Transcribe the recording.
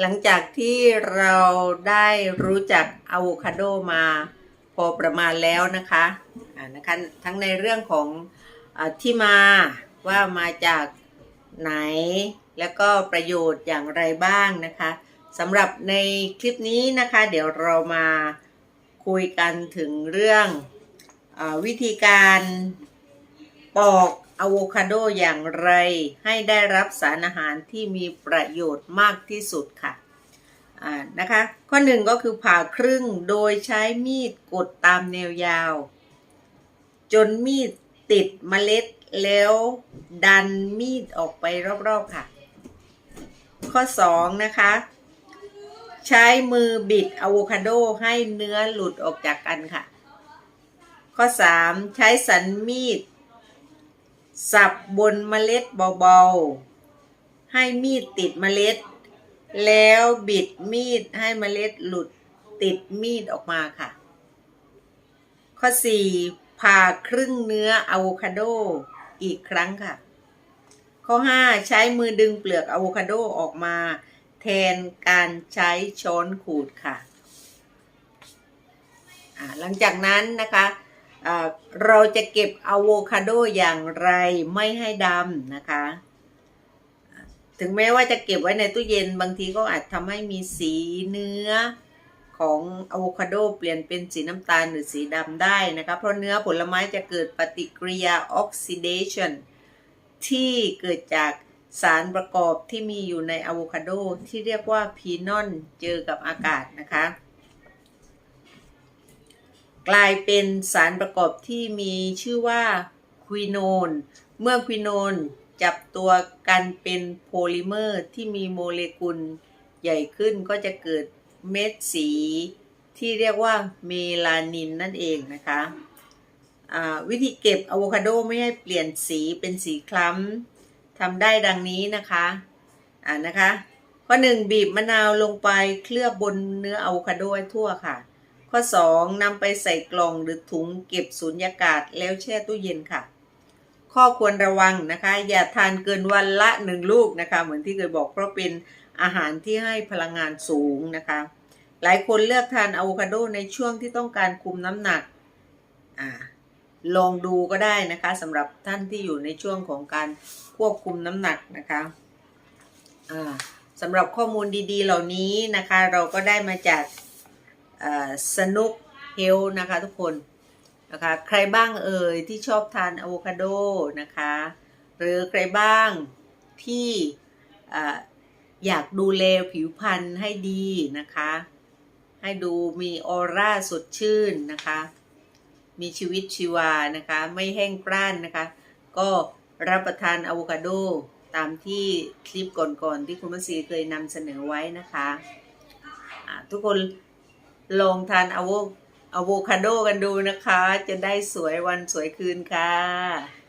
หลังจากที่เราได้รู้จักอะโวคาโดมาพอประมาณแล้วนะคะอ่านะคะทั้งในเรื่องของอที่มาว่ามาจากไหน แล้วก็ประโยชน์อย่างไรบ้างนะคะสำหรับในคลิปนี้นะคะ เดี๋ยวเรามาคุยกันถึงเรื่องอวิธีการปอก อะโวคาโดอย่างไรให้ได้รับสารอาหารที่มีประโยชน์มากที่สุดค่ะนะคะข้อหนึ่งก็คือผ่าครึ่งโดยใช้มีดกดตามแนวยาว จนมีดติดเมล็ดแล้วดันมีดออกไปรอบๆค่ะ ข้อ2นะคะ ใช้มือบิดอะโวคาโดให้เนื้อหลุดออกจากกันค่ะ ข้อ3ใช้สันมีด สับบนเมล็ดเบาๆ ให้มีดติดเมล็ด แล้วบิดมีดให้เมล็ดหลุดติดมีดออกมาค่ะ ข้อ 4 ผ่าครึ่งเนื้ออะโวคาโดอีกครั้งค่ะ ข้อ 5 ใช้มือดึงเปลือกอะโวคาโดออกมา แทนการใช้ช้อนขูดค่ะ หลังจากนั้นนะคะ เราจะเก็บอะโวคาโดอย่างไรไม่ให้ดำนะคะ ถึงแม้ว่าจะเก็บไว้ในตู้เย็นบางทีก็อาจทำให้มีสีเนื้อของอะโวคาโดเปลี่ยนเป็นสีน้ำตาลหรือสีดำได้นะคะ เพราะเนื้อผลไม้จะเกิดปฏิกิริยาออกซิเดชันที่เกิดจากสารประกอบที่มีอยู่ในอะโวคาโดที่เรียกว่าพีนอนเจอกับอากาศนะคะ กลายเป็นสารประกอบที่มีชื่อว่าควิโนน เมื่อควิโนนจับตัวกันเป็นโพลิเมอร์ที่มีโมเลกุลใหญ่ขึ้นก็จะเกิดเม็ดสีที่เรียกว่าเมลานินนั่นเองนะคะวิธีเก็บอะโวคาโดไม่ให้เปลี่ยนสีเป็นสีคล้ำทำได้ดังนี้นะคะอ่านะคะ ข้อหนึ่งบีบมะนาวลงไปเคลือบบนเนื้ออะโวคาโดให้ทั่วค่ะ ข้อ 2นำไปใส่กล่องหรือถุงเก็บสูญญากาศแล้วแช่ตู้เย็นค่ะ ข้อควรระวังนะคะ อย่าทานเกินวันละหนึ่งลูกนะคะ เหมือนที่เคยบอกเพราะเป็นอาหารที่ให้พลังงานสูงนะคะ หลายคนเลือกทานอะโวคาโดในช่วงที่ต้องการคุมน้ำหนักอ่าลองดูก็ได้นะคะสำหรับท่านที่อยู่ในช่วงของการควบคุมน้ำหนักนะคะอ่าสำหรับข้อมูลดีๆ เหล่านี้นะคะ เราก็ได้มาจาก สนุกเฮลนะคะทุกคนนะคะใครบ้างเอ่ยที่ชอบทานอะโวคาโดนะคะหรือใครบ้างที่ออยากดูแลผิวพรรณให้ดีนะคะ ให้ดูมีออร่าสดชื่นนะคะ มีชีวิตชีวานะคะ ไม่แห้งกร้านนะคะ ก็รับประทานอะโวคาโดตามที่คลิปก่อนๆที่คุณมัสีเคยนำเสนอไว้นะคะอ่าทุกคน ลองทานอะโวอะโวคาโดกันดูนะคะ จะได้สวยวันสวยคืนค่ะ